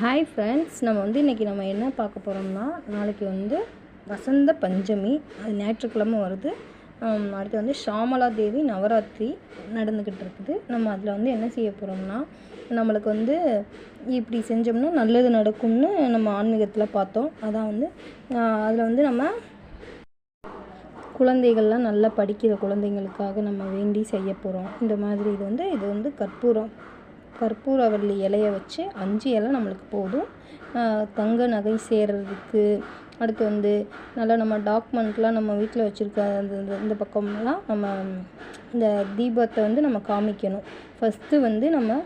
Hi friends நம்ம வந்து இன்றைக்கி நம்ம என்ன பார்க்க போகிறோம்னா நாளைக்கு வந்து வசந்த பஞ்சமி அது ஞாயிற்றுக்கிழமை வருது. அடுத்து வந்து ஷாமலா தேவி நவராத்திரி நடந்துக்கிட்டு இருக்குது. நம்ம அதில் வந்து என்ன செய்ய போகிறோம்னா நம்மளுக்கு வந்து இப்படி செஞ்சோம்னா நல்லது நடக்கும்னு நம்ம ஆன்மீகத்தில் பார்த்தோம். அதான் வந்து அதில் வந்து நம்ம குழந்தைகள்லாம் நல்லா படிக்கிற குழந்தைங்களுக்காக நம்ம வேண்டி செய்ய போகிறோம் இந்த மாதிரி இது வந்து இது வந்து கற்பூரம். கற்பூரவள்ளி இலைய வச்சு அஞ்சு இலை நம்மளுக்கு போதும். தங்க நகை சேர்கிறதுக்கு அடுத்து வந்து நல்லா நம்ம டாக்குமெண்ட்லாம் நம்ம வீட்டில் வச்சுருக்க அந்த இந்த- பக்கம்லாம் நம்ம இந்த தீபத்தை வந்து நம்ம காமிக்கணும். ஃபஸ்ட்டு வந்து நம்ம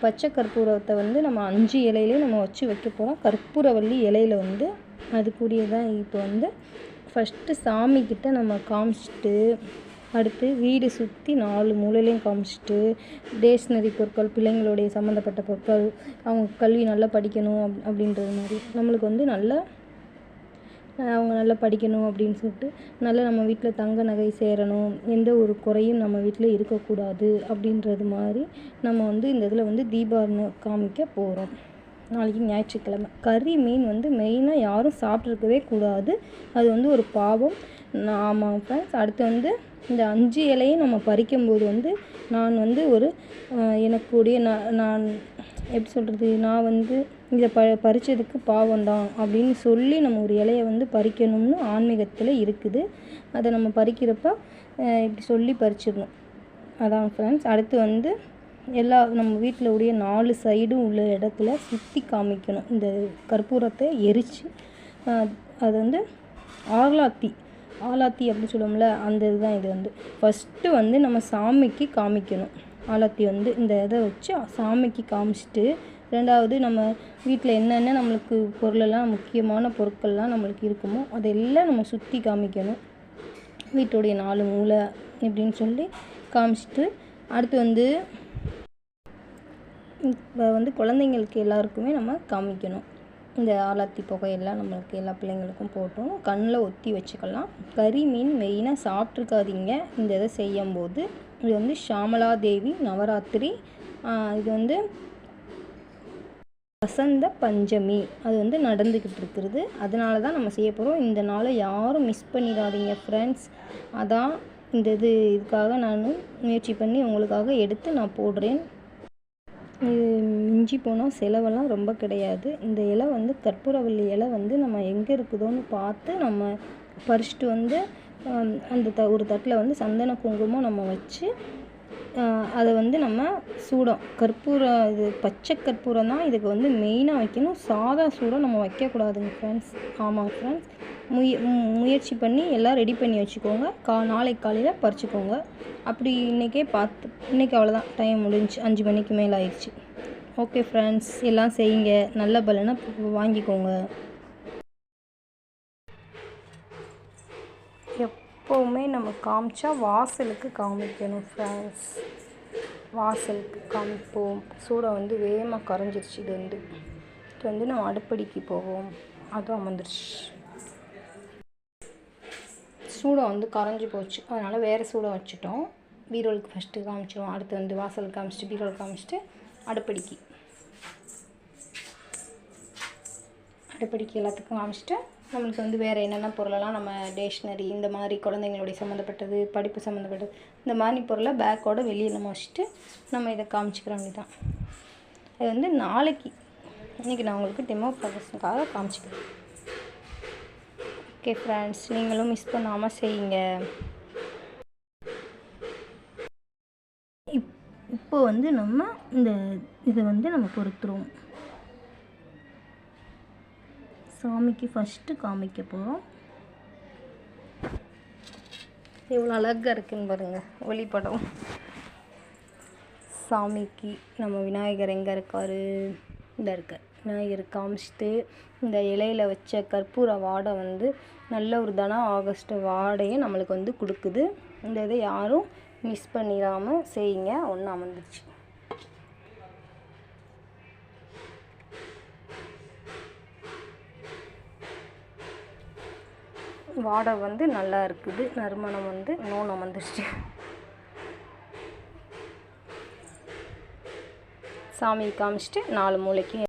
பச்சை கற்பூரத்தை வந்து நம்ம அஞ்சு இலையிலே நம்ம வச்சு வைக்க போகிறோம் கற்பூரவள்ளி இலையில வந்து அதுக்குரியதான் இப்போ வந்து ஃபஸ்ட்டு சாமிக்கிட்ட நம்ம காமிச்சிட்டு அடுத்து வீடு சுற்றி நாலு மூலையிலையும் காமிச்சிட்டு டேஷ்னரி பொருட்கள் பிள்ளைங்களுடைய சம்மந்தப்பட்ட பொருட்கள் அவங்க கல்வி நல்லா படிக்கணும் அப் அப்படின்றது மாதிரி. நம்மளுக்கு வந்து நல்லா அவங்க நல்லா படிக்கணும் அப்படின்னு சொல்லிட்டு நல்லா நம்ம வீட்டில் தங்க நகை சேரணும் எந்த ஒரு குறையும் நம்ம வீட்டில் இருக்கக்கூடாது அப்படின்றது மாதிரி நம்ம வந்து இந்த இதில் வந்து தீபாவளி காமிக்க போகிறோம் நாளைக்கு ஞாயிற்றுக்கிழமை. கறி மீன் வந்து மெயினாக யாரும் சாப்பிட்ருக்கவே கூடாது. அது வந்து ஒரு பாவம். ஆமாம் ஃப்ரெண்ட்ஸ் அடுத்து வந்து இந்த அஞ்சு இலையும் நம்ம பறிக்கும்போது வந்து நான் வந்து ஒரு எனக்குடைய நான் நான் எப்படி சொல்கிறது நான் வந்து இதை ப பறித்ததுக்கு பாவம்தான் அப்படின்னு சொல்லி நம்ம ஒரு இலையை வந்து பறிக்கணும்னு ஆன்மீகத்தில் இருக்குது. அதை நம்ம பறிக்கிறப்ப இப்படி சொல்லி பறிச்சிடணும். அதான் ஃப்ரெண்ட்ஸ் அடுத்து வந்து எல்லா நம்ம வீட்டில் உடைய நாலு சைடும் உள்ள இடத்துல சுற்றி காமிக்கணும். இந்த கற்பூரத்தை எரித்து அது வந்து ஆகலாத்தி ஆலாத்தி அப்படின்னு சொல்லுவோம்ல அந்த இதுதான் இது வந்து. ஃபஸ்ட்டு வந்து நம்ம சாமிக்கு காமிக்கணும். ஆலாத்தி வந்து இந்த இதை வச்சு சாமிக்கு காமிச்சிட்டு ரெண்டாவது நம்ம வீட்டில் என்னென்ன நம்மளுக்கு பொருளெல்லாம் முக்கியமான பொருட்கள்லாம் நம்மளுக்கு இருக்குமோ அதெல்லாம் நம்ம சுற்றி காமிக்கணும். வீட்டுடைய நாலு மூளை இப்படின்னு சொல்லி காமிச்சிட்டு அடுத்து வந்து இப்போ வந்து குழந்தைங்களுக்கு எல்லாருக்குமே நம்ம காமிக்கணும். இந்த ஆலாத்தி புகையெல்லாம் நம்மளுக்கு எல்லா பிள்ளைங்களுக்கும் போட்டும். கண்ணில் ஒத்தி வச்சுக்கலாம். கறி மீன் மெயினாக சாப்பிட்ருக்காதீங்க இந்த இதை செய்யும்போது இது வந்து ஷாமலா தேவி நவராத்திரி இது வந்து வசந்த பஞ்சமி. அது வந்து நடந்துக்கிட்டு இருக்கிறது. அதனால தான் நம்ம செய்ய போகிறோம் இந்த நாளை யாரும் மிஸ் பண்ணிடாதீங்க ஃப்ரெண்ட்ஸ் அதான் இந்த இது இதுக்காக நான் முயற்சி பண்ணி உங்களுக்காக எடுத்து நான் போடுறேன். மிஞ்சி போனால் செலவெல்லாம் ரொம்ப கிடையாது. இந்த இலை வந்து கற்பூரவள்ளி இலை வந்து நம்ம எங்கே இருக்குதோன்னு பார்த்து நம்ம பறிச்சுட்டு வந்து அந்த த ஒரு தட்டில் வந்து சந்தன குங்குமம் நம்ம வச்சு அதை வந்து நம்ம சூடம். கற்பூரம் இது பச்சை கற்பூரம் தான் இதுக்கு வந்து மெயினாக வைக்கணும். சாதா சூடம் நம்ம வைக்கக்கூடாதுங்க ஃப்ரெண்ட்ஸ் ஆமாம் ஃப்ரெண்ட்ஸ் முய முயற்சி பண்ணி எல்லாம் ரெடி பண்ணி வச்சுக்கோங்க. கா நாளைக்கு காலையில் பறிச்சுக்கோங்க. அப்படி இன்றைக்கே பார்த்து இன்றைக்கி அவ்வளோதான் டைம் முடிஞ்சு அஞ்சு மணிக்கு மேலே ஆயிடுச்சு. ஓகே ஃப்ரெண்ட்ஸ் எல்லாம் செய்யுங்க. நல்ல பலனை வாங்கிக்கோங்க. எப்போவுமே நம்ம காமிச்சா வாசலுக்கு காமிக்கணும் ஃப்ரெண்ட்ஸ் வாசலுக்கு காமிப்போம். சூடை வந்து வேகமாக குறைஞ்சிருச்சு இது வந்து. இது வந்து நம்ம அடுப்படிக்கு போவோம். அதுவும் அமர்ந்துருச்சு. சூடம் வந்து கரைஞ்சி போச்சு. அதனால் வேறு சூடம் வச்சுட்டோம். பீரோலுக்கு ஃபஸ்ட்டு காமிச்சிடுவோம் அடுத்து வந்து வாசலுக்கு காமிச்சிட்டு பீரோலுக்கு காமிச்சிட்டு அடுப்படிக்கு. அடுப்படிக்கு எல்லாத்துக்கும் காமிச்சிட்டு நம்மளுக்கு வந்து வேறு என்னென்ன பொருளெல்லாம் நம்ம டேஷ்னரி இந்த மாதிரி குழந்தைங்களுடைய சம்மந்தப்பட்டது படிப்பு சம்மந்தப்பட்டது இந்த மாதிரி பொருளை பேக்கோடு வெளியே நம்ம வச்சுட்டு நம்ம இதை காமிச்சிக்கிற வேண்டிதான் அது வந்து நாளைக்கு இன்றைக்கி நான் உங்களுக்கு டெமோ ப்ரொஃபஷனுக்காக காமிச்சிக்கிறேன். ஓகே ஃப்ரெண்ட்ஸ் நீங்களும் மிஸ் பண்ணாமல் செய்யுங்க. இப் இப்போ வந்து நம்ம இந்த இதை வந்து நம்ம பொறுத்துருவோம். சாமிக்கு ஃபஸ்ட்டு காமிக்க போகிறோம் எவ்வளோ அழகாக இருக்குன்னு பாருங்கள் ஒளிப்படம் சாமிக்கு நம்ம விநாயகர் எங்கே இருக்கார்? இந்த இருக்கார் விநாயகர் காமிச்சிட்டு இந்த இலையில் வச்ச கற்பூர வாடை வந்து நல்ல ஒரு தன ஆகஸ்ட் வாடையை நம்மளுக்கு வந்து கொடுக்குது. இந்த இதை யாரும் மிஸ் பண்ணிடாமல் செய்யுங்க ஒன்று அமர்ந்துச்சு வாடை வந்து நல்லா இருக்குது. நறுமணம் வந்து இன்னும் வந்துடுச்சு சாமி காமிச்சிட்டு நாலு மூளைக்கு